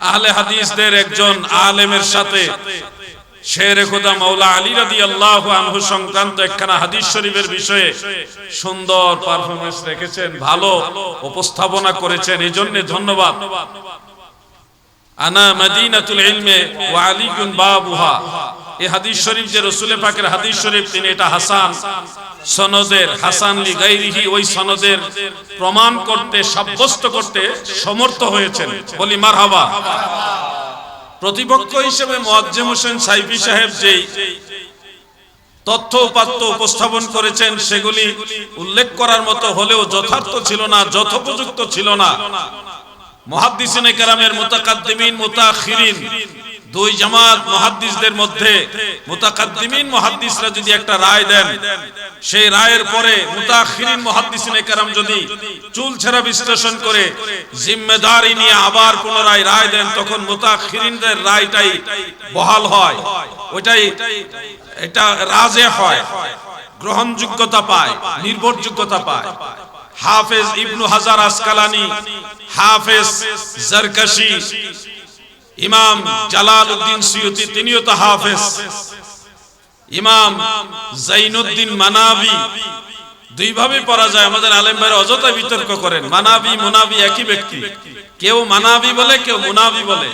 আহলে হাদিসদের একজন আলেমের সাথে। শের খোদা মাওলা আলী রাদি আল্লাহ আনহু সংক্রান্ত একখানা হাদিস শরীফের বিষয়ে সুন্দর পারফরমেন্স রেখেছেন, ভালো উপস্থাপনা করেছেন এই জন্য ধন্যবাদ। আনা মাদিনাতুল ইলমে ওয়া আলিকুন বাবুহা। এই হাদিস শরীফ যে রসুলে পাকের হাদিস শরীফ, তিনি এটা হাসান সনদের, হাসান লি গাইরিহি, ওই সনদের প্রমাণ করতে, সাব্যস্ত করতে সমর্থ হয়েছেন। বলি মার মারহাবা। প্রতিপক্ষ হিসেবে মোয়াজ্জেম হোসেন সাইফি সাহেব যেই তথ্য উপাত্ত উপস্থাপন করেছেন, সেগুলি উল্লেখ করার মতো হলেও যথার্থ ছিল না, যথোপযুক্ত ছিল না। মহাদ্দিসিনে কেরামের মুতাকাদ্দিমিন, মুতাখিরিন দুই জামাত মহাদ্দিসদের মধ্যে মুতাকাদ্দিমিন মহাদ্দিসরা যদি একটা রায় দেন, সেই রায়ের পরে মুতাখিরিন মহাদ্দিসিনে কেরাম যদি চুল ছেঁড়া বিশ্লেষণ করে জিম্মেদারি নিয়ে আবার পুনরায় রায় দেন, তখন মুতাখিরিনদের রায়টাই বহাল হয়। ওইটাই এটা রাজে হয়, গ্রহণযোগ্যতা পায়, নির্ভরযোগ্যতা পায়। হাফেজ ইবনু হাজার আসকালানি, হাফেজ জারকাশি ইমাম জালাল উদ্দিন সিয়ুতি তিনিও তো হাফেজ। ইমাম জাইনুদ্দিন মানাবি দুই ভাবে পড়া যায়। আমাদের আলেম ভাইরা অযথা বিতর্ক করেন। মানাবি, মুনাবি একই ব্যক্তি। কেউ মানাবি বলে, কেউ মুনাবি বলে।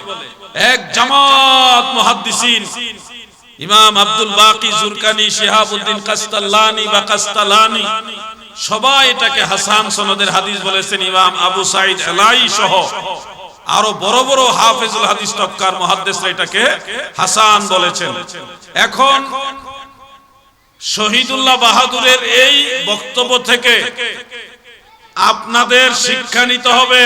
এক জামাত মুহাদ্দিসিন। ইমাম আব্দুল বাকি জুরকানি শিহাবউদ্দিন কাস্তাল্লানি বা কাস্তালানি, সবাই এটাকে হাসান সনদের হাদিস বলেছেন। ইমাম আবু সাইদ এলাই সহ। আরও বড় বড় হাফেজুল হাদিস তবকার মুহাদ্দিসরা এটাকে হাসান বলেছেন। এখন শহীদুল্লাহ বাহাদুরের এই বক্তব্য থেকে আপনাদের শিক্ষা নিতে হবে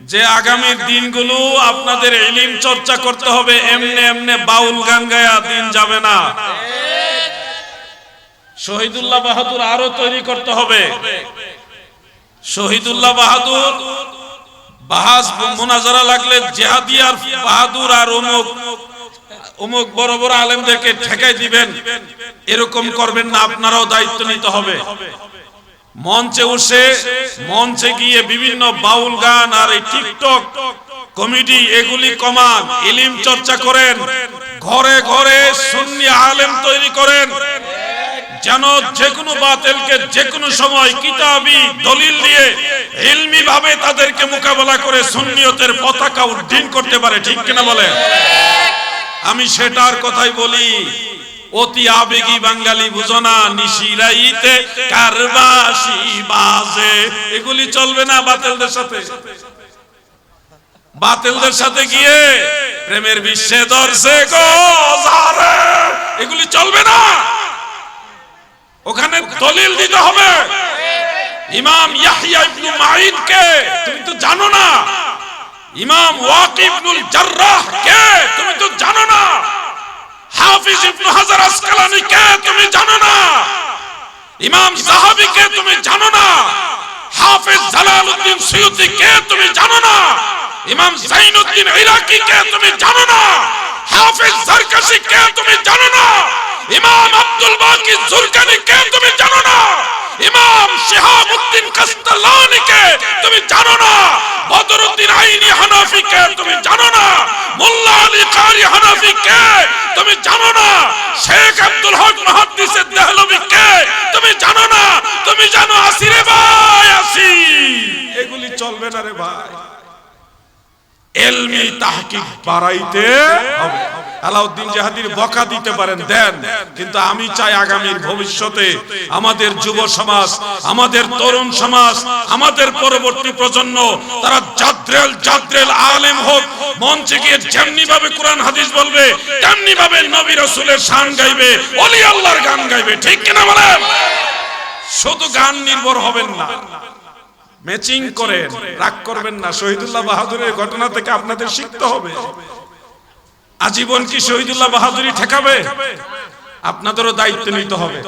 যে আগামীর দিনগুলো আপনাদের এলিম চর্চা করতে হবে, এমনে এমনে বাউল গান গায়া দিন যাবে না। শহীদুল্লাহ বাহাদুর আরও তৈরি করতে হবে। শহীদুল্লাহ বাহাদুর বাহাস মোনাজারা লাগলে জেহাদিয়ার বাহাদুর আর অমুক অমুক বড় বড় আলেমদেরকে ঠেকাই দিবেন। এরকম করবেন না, আপনারাও দায়িত্ব নিতে হবে। মঞ্চে উঠে, মঞ্চে গিয়ে বিভিন্ন বাউল গান আর এই টিকটক কমিটি, এগুলি কমান ইলিম চর্চা করেন, ঘরে ঘরে সুন্নি আলেম তৈরি করেন। যেন যে কোনো বাতিলকে যে কোনো সময় কিতাবি দলিল দিয়ে ইলমি ভাবে তাদেরকে মোকাবেলা করে সুন্নিয়তের পতাকা উড্ডীন করতে পারে, ঠিক কিনা বলে? আমি সেটার কথাই বলি, অতি আবেগী বাঙালি বুঝো না, নিশিরাইতে কারবাসি বাজে। এগুলি চলবে না বাতিলদের সাথে। বাতিলদের সাথে গিয়ে প্রেমের বিশ্বে দর্শে গো এগুলি চলবে না। ওখানে দলিল দিতে হবে। ইমাম ইয়াহইয়া ইবনে মাইন কে তুমি তো জানো না। ইমাম ওয়াকিব ইবনুল জাররাহ কে? তুমি তো জানো না। হাফিজ ইবনে হাজার আসকালানি কে? তুমি জানো না। ইমাম যাহাবি কে? তুমি জানো না। হাফিজ জালালউদ্দিন সুয়ুতি কে? তুমি জানো না। ইমাম জাইনুদ্দিন ইরাকি কে? তুমি জানো না। হাফিজ জারকাশি কে? তুমি জানো না। ইমাম আব্দুল বাকি জুরকানি কে তুমি জানো না? ইমাম শিহাবউদ্দিন কাস্তালানি কে তুমি জানো না? বদরুদ্দিন আইনি হানাফি কে তুমি জানো না? মোল্লা আলী কারি হানাফি কে তুমি জানো না? শেখ আব্দুল হক মুহাদ্দিসের দেহলভি কে তুমি জানো না? তুমি জানো আসিরে ভাই আসি এগুলি চলবে না রে ভাই। এলমি তাহকিক বাড়াইতে হবে। আলাউদ্দিন জাহাদির বকা দিতে পারেন, দেন। কিন্তু আমি চাই আগামীর ভবিষ্যতে আমাদের যুব সমাজ, আমাদের তরুণ সমাজ, আমাদের পরবর্তী প্রজন্ম, তারা জাদ্রেল জাদ্রেল আলেম হোক, মঞ্চে গিয়ে যেমনি ভাবে কোরআন, হাদিস বলবে তেমনি ভাবে নবী রাসূলের শান গাইবে অলি আল্লাহর গান গাইবে, ঠিক কিনা বলেন? শুধু গান নির্ভর হবেন না ম্যাচিং করেন, রাগ করবেন না। শহীদুল্লাহ বাহাদুরের ঘটনা থেকে আপনাদের শিখতে হবে। আজীবন কি শহীদুল্লাহ বাহাদুরি ঠেকাবে? আপনাদেরও দায়িত্ব নিতে হবে।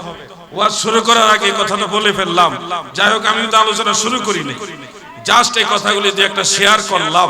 ওয়াজ শুরু করার আগে কথাটা বলে ফেললাম। যাই হোক আমি তো আলোচনা শুরু করিনি। জাস্ট এই কথাগুলি দিয়ে একটা শেয়ার করলাম।